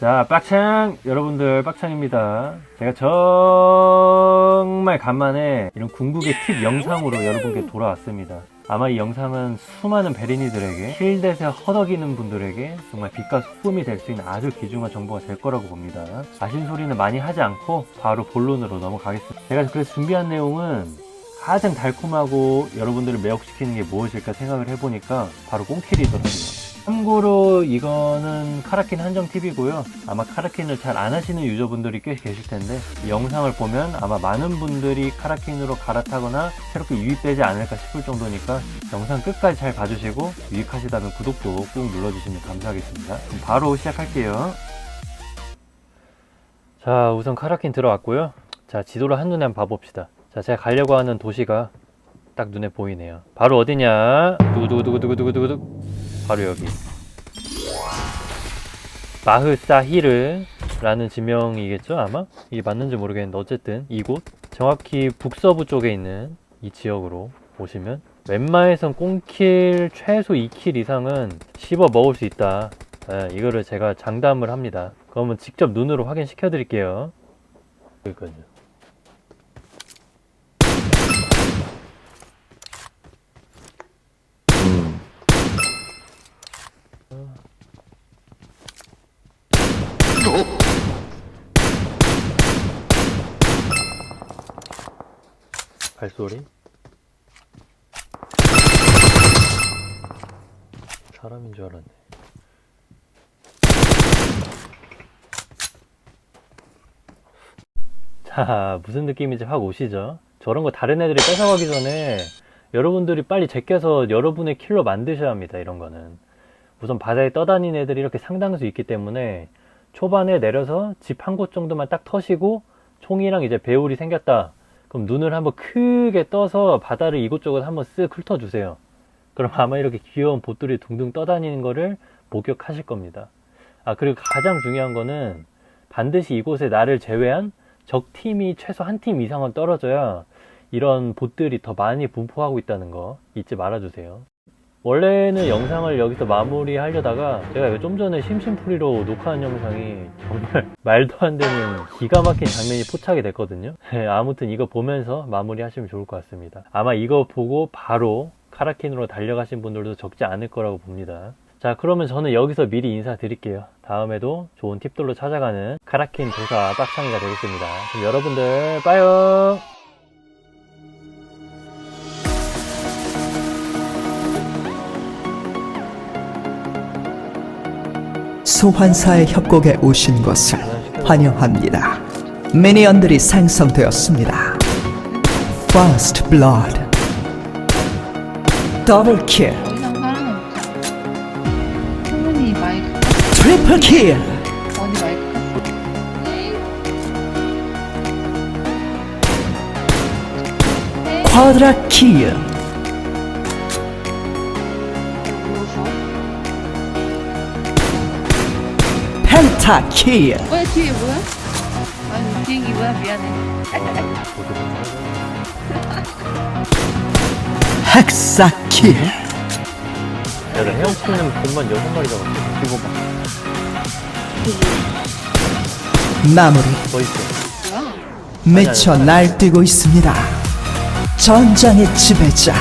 자, 빡창! 여러분들, 빡창입니다. 제가 정말 간만에 이런 궁극의 팁 영상으로 여러분께 돌아왔습니다. 아마 이 영상은 수많은 베리니들에게 힐댓에 허덕이는 분들에게 정말 빛과 소금이 될 수 있는 아주 귀중한 정보가 될 거라고 봅니다. 아신 소리는 많이 하지 않고 바로 본론으로 넘어가겠습니다. 제가 그래서 준비한 내용은 가장 달콤하고 여러분들을 매혹시키는 게 무엇일까 생각을 해보니까 바로 꽁킬이더라고요. 참고로 이거는 카라킨 한정 팁이고요. 아마 카라킨을 잘 안 하시는 유저분들이 꽤 계실 텐데 이 영상을 보면 아마 많은 분들이 카라킨으로 갈아타거나 새롭게 유입되지 않을까 싶을 정도니까 영상 끝까지 잘 봐주시고 유익하시다면 구독도 꾹 눌러주시면 감사하겠습니다. 그럼 바로 시작할게요. 자 우선 카라킨 들어왔고요. 자 지도를 한눈에 한번 봐봅시다. 자 제가 가려고 하는 도시가 딱 눈에 보이네요. 바로 어디냐? 두구두구두구두구두구두구 바로 여기. 마흐사히르라는 지명이겠죠 아마? 이게 맞는지 모르겠는데 어쨌든 이곳 정확히 북서부 쪽에 있는 이 지역으로 오시면 웬만해선 꽁킬 최소 2킬 이상은 씹어 먹을 수 있다. 예, 이거를 제가 장담을 합니다. 그러면 직접 눈으로 확인시켜 드릴게요. 여기까지 발소리? 사람인 줄 알았네. 자 무슨 느낌인지 확 오시죠? 저런 거 다른 애들이 뺏어가기 전에 여러분들이 빨리 제껴서 여러분의 킬로 만드셔야 합니다 이런 거는. 우선 바다에 떠다니는 애들이 이렇게 상당수 있기 때문에 초반에 내려서 집 한 곳 정도만 딱 터시고 총이랑 이제 배울이 생겼다 그럼 눈을 한번 크게 떠서 바다를 이곳저곳 한번 쓱 훑어주세요. 그럼 아마 이렇게 귀여운 보들이 둥둥 떠다니는 거를 목격하실 겁니다. 아, 그리고 가장 중요한 거는 반드시 이곳에 나를 제외한 적 팀이 최소 한 팀 이상은 떨어져야 이런 봇들이 더 많이 분포하고 있다는 거 잊지 말아주세요. 원래는 영상을 여기서 마무리하려다가 제가 좀 전에 심심풀이로 녹화한 영상이 정말 말도 안 되는 기가 막힌 장면이 포착이 됐거든요. 네, 아무튼 이거 보면서 마무리하시면 좋을 것 같습니다. 아마 이거 보고 바로 카라킨으로 달려가신 분들도 적지 않을 거라고 봅니다. 자, 그러면 저는 여기서 미리 인사드릴게요. 다음에도 좋은 팁들로 찾아가는 카라킨 도사 빡창이가 되겠습니다. 그럼 여러분들 빠요! 소환사의 협곡에 오신 것을 환영합니다. 미니언들이 생성되었습니다. First Blood 더블 킬, 더 이상 없어. 충분히 마이크 트리플 킬, 어디. 쿼드라 킬, 펜타 킬, 왜 뒤에 뭐야? 아니 비행기 뭐야 미안해. 헥사 킬, 내가 헤엄치는 곰만 여섯 마리 잡았어. 이거 봐. 마무리. 더 있어. 뭐야? 미쳐 날뛰고 있습니다. 전장의 지배자